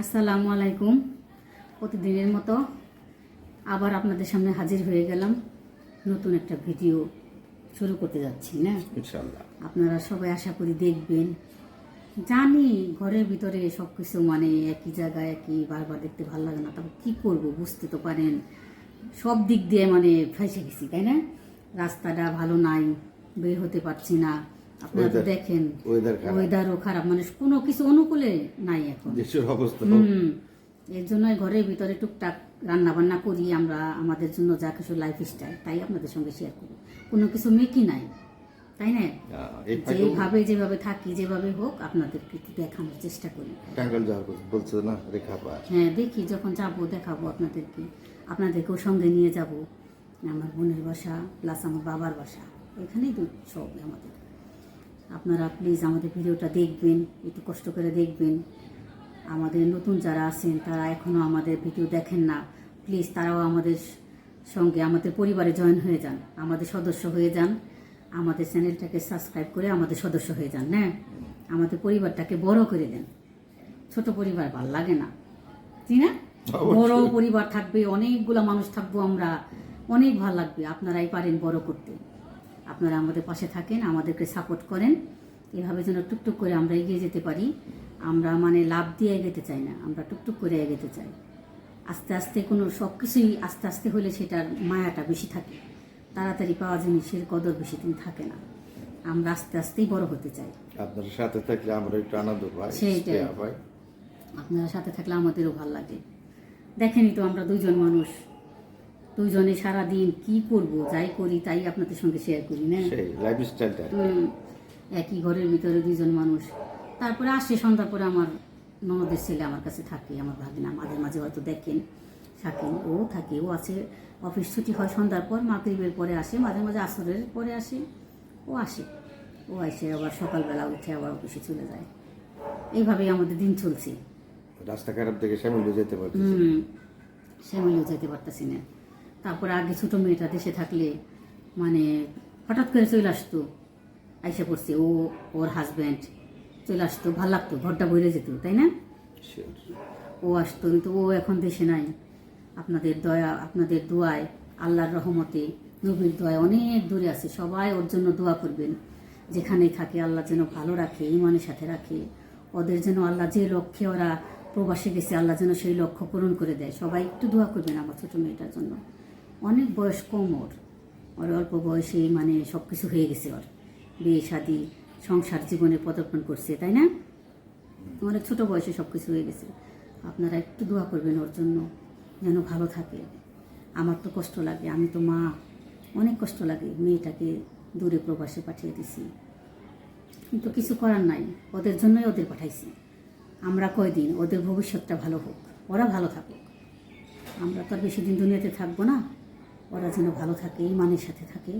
আসসালামু আলাইকুম। প্রতিদিনের মতো আবার আপনাদের সামনে হাজির হয়ে গেলাম। নতুন একটা ভিডিও শুরু করতে যাচ্ছি না? আপনারা সবাই আশা করি দেখবেন। জানি ঘরের ভিতরে সব কিছু মানে একই জায়গায় একই বারবার দেখতে ভালো লাগে না তবে কী করব বুঝতে তো পারেন। সব দিক দিয়ে মানে ফেসে গেছি তাই না? রাস্তাটা ভালো নাই বের হতে পারছি না। আপনারা দেখেন ওয়েদারও খারাপ। মানে কোনো কিছু অনুকূলে নাই এখন। দেশের অবস্থা। হুম। এর জন্যই ঘরের ভিতরে টুকটাক রান্না বান্না করি আমরা আমাদের জন্য যা কিছু লাইফ স্টাইল তাই আপনাদের সঙ্গে শেয়ার করি। কোনো কিছু মেকি নাই তাই না? যেভাবে যেভাবে থাকি যেভাবে হোক আপনাদেরকে একটু দেখানোর চেষ্টা করি। যাওয়ার বলছে না রেখা হ্যাঁ দেখি যখন যাব দেখাবো আপনাদেরকে। আপনাদেরকেও সঙ্গে নিয়ে যাব। আমার বোনের বাসা প্লাস আমার বাবার বাসা। এখানেই দু সব আমাদের। আপনারা প্লিজ আমাদের ভিডিওটা দেখবেন একটু কষ্ট করে দেখবেন। আমাদের নতুন যারা আছেন তারা এখনও আমাদের ভিডিও দেখেন না। প্লিজ তারাও আমাদের সঙ্গে আমাদের পরিবারে জয়েন হয়ে যান আমাদের সদস্য হয়ে যান। আমাদের চ্যানেলটাকে সাবস্ক্রাইব করে আমাদের সদস্য হয়ে যান হ্যাঁ? আমাদের পরিবারটাকে বড় করে দেন। ছোট পরিবার ভালো লাগে না তাই না? বড় পরিবার থাকবে অনেকগুলো মানুষ থাকব আমরা অনেক ভালো লাগবে আপনারাই পারেন বড় করতে। আপনারা আমাদের পাশে থাকেন আমাদেরকে সাপোর্ট করেন। এভাবে যেন টুকটুক করে আমরা এগিয়ে যেতে পারি। আমরা মানে লাভ দিয়ে এগোতে চাই না আমরা টুকটুক করে এগোতে চাই। আস্তে আস্তে কোনো সব কিছুই আস্তে আস্তে হলে সেটার মায়াটা বেশি থাকে। তাড়াতাড়ি পাওয়া জিনিসের কদর বেশি দিন থাকে না। আমরা আস্তে আস্তেই বড় হতে চাই। আপনার সাথে থাকলে আমরা একটু আনন্দ পাই সেইটাই। আপনারা সাথে থাকলে আমাদেরও ভালো লাগে। দেখেনি তো আমরা দুজন মানুষ। দুইজনে সারা দিন কি করব যাই করি তাই আপনাদের সঙ্গে শেয়ার করি না? সেই লাইফ স্টাইলটা একই ঘরের ভিতরে দুইজন মানুষ। তারপরে আসে সন্ধ্যার পরে আমার ননদের ছেলে আমার কাছে থাকে আমার ভাগিনা মাঝে মাঝে হয়তো দেখেন থাকেন ও থাকে ও আছে অফিস ছুটি হয় সন্ধ্যার পর মাগরিবের পরে আসে মাঝে মাঝে আসরের পরে আসে ও আসে। ও আসে আবার সকালবেলা উঠে আবার অফিসে চলে যায়। এইভাবেই আমাদের দিন চলছে। রাস্তা খারাপ দেখে সামিল যেতে পারছি হুম সেমিলেও যেতে পারতেছি না। তারপরে আগে ছোট মেয়েটা দেশে থাকলে মানে হঠাৎ করে চলে আসতো। আইসা পড়ছে ও ওর হাজব্যান্ড চলে আসতো ভালো লাগতো ঘরটা বইরে যেত তাই না? ও আসতো কিন্তু ও এখন দেশে নাই। আপনাদের দয়া আপনাদের দোয়ায় আল্লাহর রহমতে নবীর দোয়ায় অনেক দূরে আছে। সবাই ওর জন্য দোয়া করবেন। যেখানেই থাকে আল্লাহ যেন ভালো রাখে ইমানের সাথে রাখে। ওদের যেন আল্লাহ যে লক্ষ্যে ওরা প্রবাসে গেছে আল্লাহ যেন সেই লক্ষ্য পূরণ করে দেয়। সবাই একটু দোয়া করবেন আমার ছোটো মেয়েটার জন্য। অনেক বয়স কম ওর। ওর অল্প বয়সে মানে সব কিছু হয়ে গেছে ওর। বিয়ে শাদি, সংসার জীবনে পদার্পণ করছে, তাই না? অনেক ছোট বয়সে সব কিছু হয়ে গেছে। আপনারা একটু দোয়া করবেন ওর জন্য, যেন ভালো থাকে। আমার তো কষ্ট লাগে, আমি তো মা। অনেক কষ্ট লাগে মেয়েটাকে দূরে প্রবাসে পাঠিয়ে দিছি। কিন্তু কিছু করার নাই, ওদের জন্যই ওদের পাঠাইছি। আমরা কয়দিন, ওদের ভবিষ্যৎটা ভালো হোক, ওরা ভালো থাকুক। আমরা তো আর বেশি দিন দুনিয়াতে থাকব না। ওরা যেন ভালো থাকে ইমানের সাথে থাকে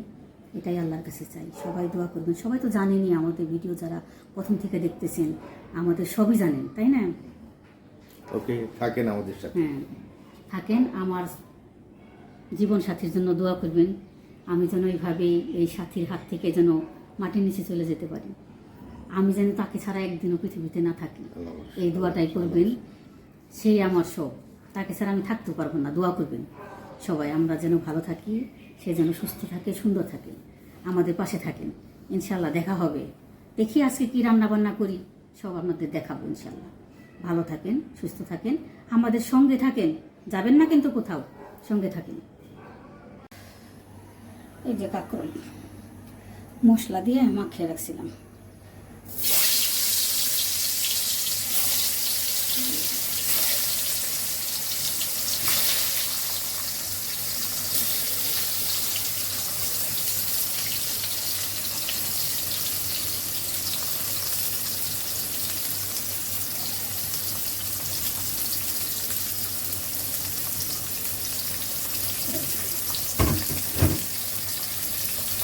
এটাই আল্লাহর কাছে চাই। সবাই দোয়া করবেন। সবাই তো জানেনই আমাদের ভিডিও যারা প্রথম থেকে দেখতেছেন আমাদের সবই জানেন তাই না? ওকে থাকেন আমাদের সাথে। হ্যাঁ থাকেন। আমার জীবন সাথীর জন্য দোয়া করবেন। আমি যেন এইভাবেই এই সাথীর হাত থেকে যেন মাটির নিচে চলে যেতে পারি। আমি যেন তাকে ছাড়া একদিনও পৃথিবীতে না থাকি। এই দোয়াটাই করবেন। সেই আমার সব। তাকে ছাড়া আমি থাকতে পারব না। দোয়া করবেন। সবাই, আমরা যেন ভালো থাকি, সে যেন সুস্থ থাকে, সুন্দর থাকে, আমাদের পাশে থাকেন। ইনশাল্লাহ দেখা হবে। দেখি আজকে কি রান্না বান্না করি, সব আপনাদের দেখাবো ইনশাল্লাহ ভালো থাকেন, সুস্থ থাকেন, আমাদের সঙ্গে থাকেন। যাবেন না কিন্তু কোথাও, সঙ্গে থাকেন। এই যে কাকরল, মশলা দিয়ে মাখিয়ে রাখছিলাম।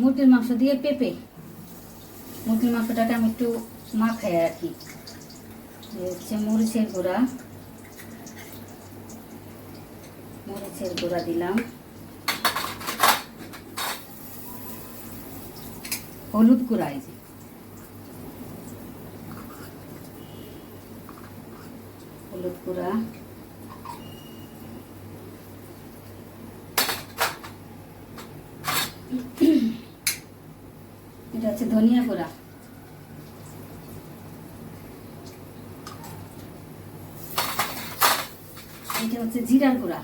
মুরগির মাংস দিয়ে পেঁপে। মুরগির মাংসটাকে আমি একটু মাখাই আর কি। হচ্ছে মরিচের গুঁড়া। মরিচের গুঁড়া দিলাম। হলুদ গুঁড়া এই হলুদ গুঁড়া। হচ্ছে ধনিয়া গুঁড়া এটা হচ্ছে জিরার গুঁড়া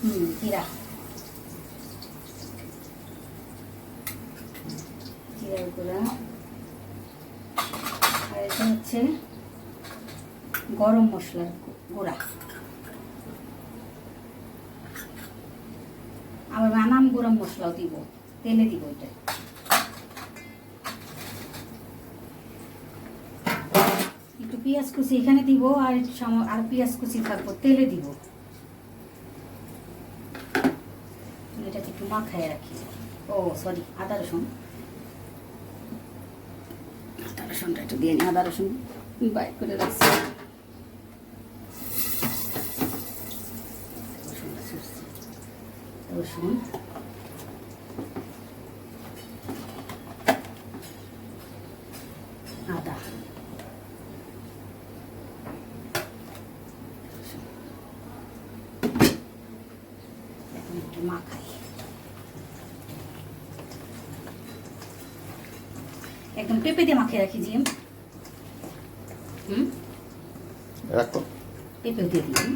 হুম, জিরা। জিরার গুঁড়া আর এটা হচ্ছে গরম মশলার গুঁড়া আবার নানান গরম মশলাও দিব। তেলে দিব এটা। একটু পেঁয়াজ কুচি এখানে দিব আর আর পেঁয়াজ কুচি থাকব, তেলে দিব। এটাকে একটু মাখায় রাখি। ও সরি আদা রসুন। আদা রসুনটা একটু দিয়ে নি, আদা রসুন বাইক করে রাখছি। রসুন আদা এখন একটু মাখাই। একদম পেঁপে দিয়ে মাখিয়ে রাখি জিএম হুম? রাখো। পেঁপেও দিয়ে দিই হুম?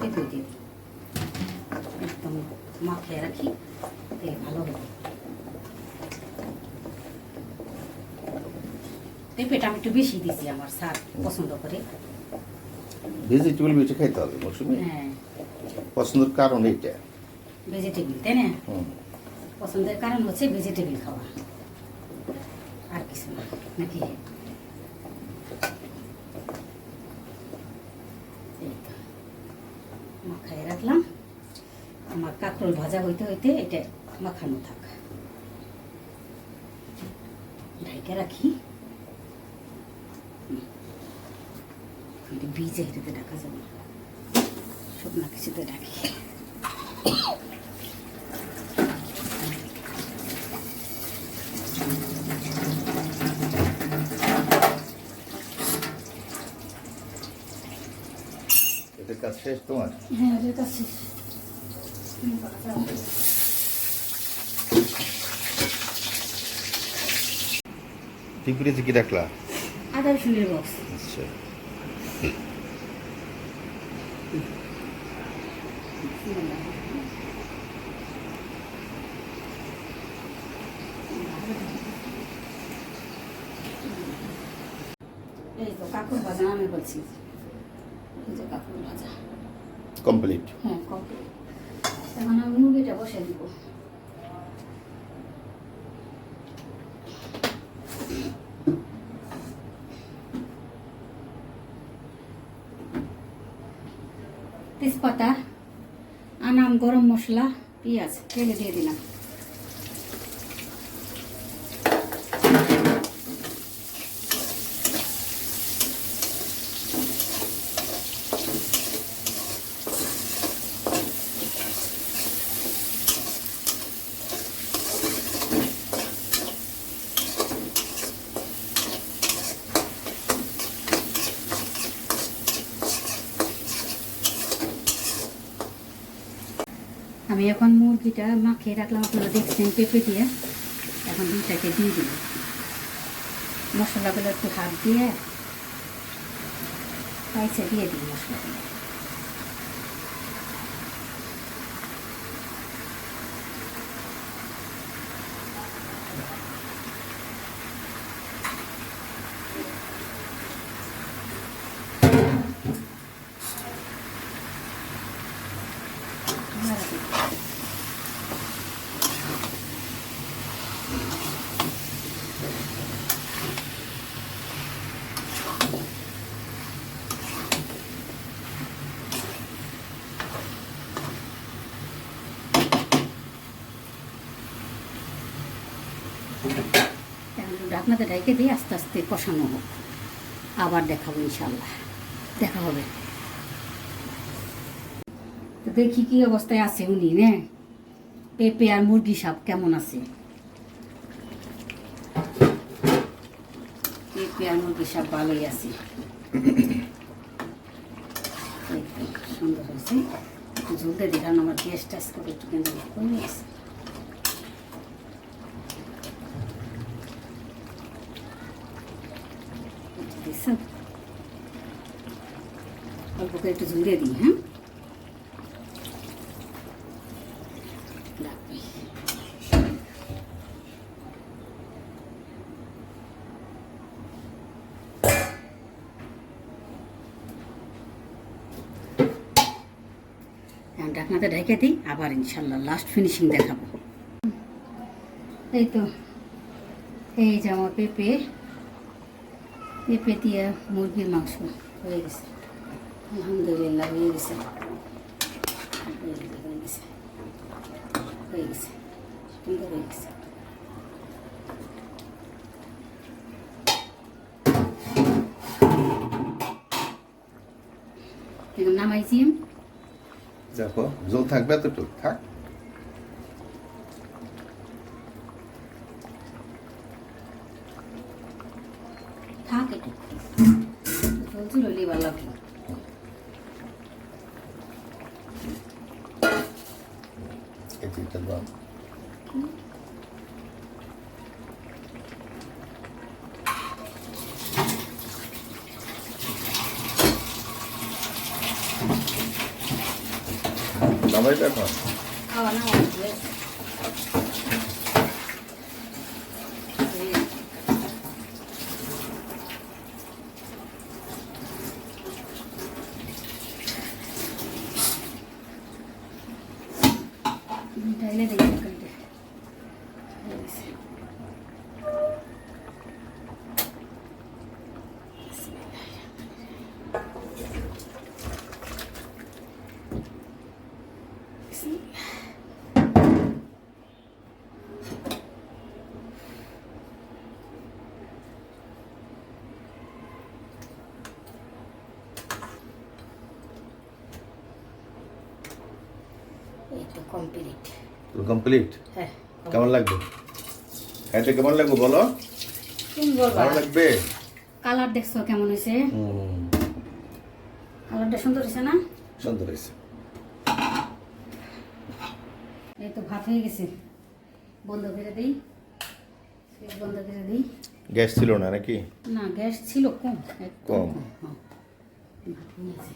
পেঁপেও দিয়ে একদম মাখিয়ে রাখি তেল ভালো হবে। পেঁপেটা আমি একটু বেশি দিছি আমার স্যার পছন্দ করে। ভেজিটেবল বেশি খাইতে হবে মৌসুমি? হ্যাঁ। পছন্দের কারণ এইটা। ভেজিটেবিল তাই না? পছন্দের কারণ হচ্ছে ভেজিটেবিল খাওয়া। আর কিছু না নাকি? মাখায় রাখলাম। আমার কাঁকরোল ভাজা হইতে হইতে এটা মাখানো থাক। ঢাইকে রাখি। এটা বীজে হেঁটে ডাকা যাবে না। শুকনা কিছুতে এটার কাজ শেষ তোমার? হ্যাঁ টিপিরেছে কি রাখলা আদা রসুনের বক্স। আচ্ছা এই তো কাকুর এই যে ভাজা কমপ্লিট হ্যাঁ কমপ্লিট এখন আমি মুরগিটা বসে দিব। তেজপাতা আনাম গরম মশলা পেঁয়াজ তেলে দিয়ে দিলাম। আমি এখন মুরগিটা মাখিয়ে রাখলাম, আপনারা দেখছেন পেঁপে দিয়ে। এখন দুইটাকে দিয়ে দিল মশলাগুলো একটু হাত দিয়ে পাইসে দিয়ে দিই মশলাগুলো। ঢাকনাতে ঢেকে দিয়ে আস্তে আস্তে কষানো হোক। আবার দেখাবো ইনশাল্লাহ দেখা হবে। তো দেখি কি অবস্থায় আছে উনি, নে? পেঁপে আর মুরগি সাপ কেমন আছে? পেঁপে আর মুরগি সাপ ভালোই আছে। সুন্দর হয়েছে। ঝুলতে দিই আমার গ্যাস টাস করে একটু কেন্দ্র কমে গেছে একটু দিছো? অল্প করে একটু ঝুলিয়ে দিই হ্যাঁ ঢাকনাতে ঢেকে দিই আবার ইনশাল্লাহ লাস্ট ফিনিশিং দেখাবো এই তো এই আমার পেঁপে পেঁপে দিয়ে মুরগির মাংস হয়ে গেছে আলহামদুলিল্লাহ হয়ে গেছে। হয়ে গেছে, হয়ে গেছে। সুন্দর হয়ে গেছে। নামাইছি। দেখো জল থাকবে এতটুকু থাক। থাক একটু চলছিল লিবার লাগল। ты тогда. Давай, давай. কমপ্লিট কমপ্লিট হ্যাঁ কেমন লাগবে? খাইতে কেমন লাগবে বলো? সুন্দর ভালো লাগবে? কালার দেখছ কেমন হয়েছে? হুম। কালারটা সুন্দর হয়েছে না? সুন্দর হয়েছে। এই তো ভাত হয়ে গেছে। বন্ধ করে দিই। সুইচ বন্ধ করে দিই। গ্যাস ছিল না নাকি? না গ্যাস ছিল কম। কম। হ্যাঁ। ভাত নিয়েছি।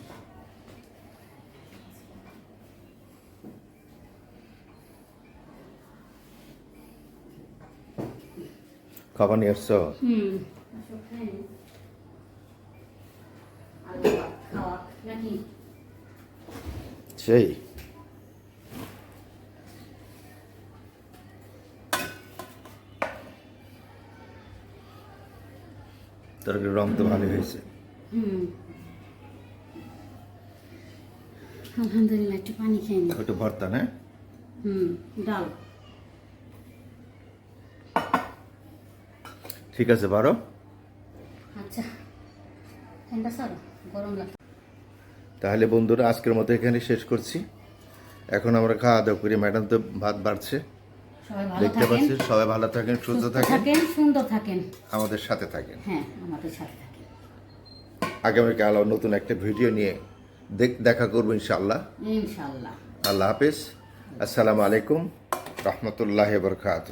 খাবার নিয়ে নাকি সেই। তরকারি রং তো ভালো হয়েছে? আলহামদুলিল্লাহ একটু পানি খেয়ে একটু ভর্তা না? হুম ডাল। ঠিক আছে বারো। আচ্ছা। গরম তাহলে বন্ধুরা আজকের মতো এখানে শেষ করছি। এখন আমরা খাওয়া দাওয়া করি। ম্যাডাম তো ভাত বাড়ছে। দেখতে পাচ্ছি সবাই ভালো থাকেন সুস্থ থাকেন। থাকেন সুন্দর থাকেন। আমাদের সাথে থাকেন। হ্যাঁ আমাদের সাথে থাকেন। আগামীকাল নতুন একটা ভিডিও নিয়ে দেখ- করব ইনশাল্লাহ আল্লাহ হাফিজ। আসসালামু আলাইকুম। রহমতুল্লাহ বরকাত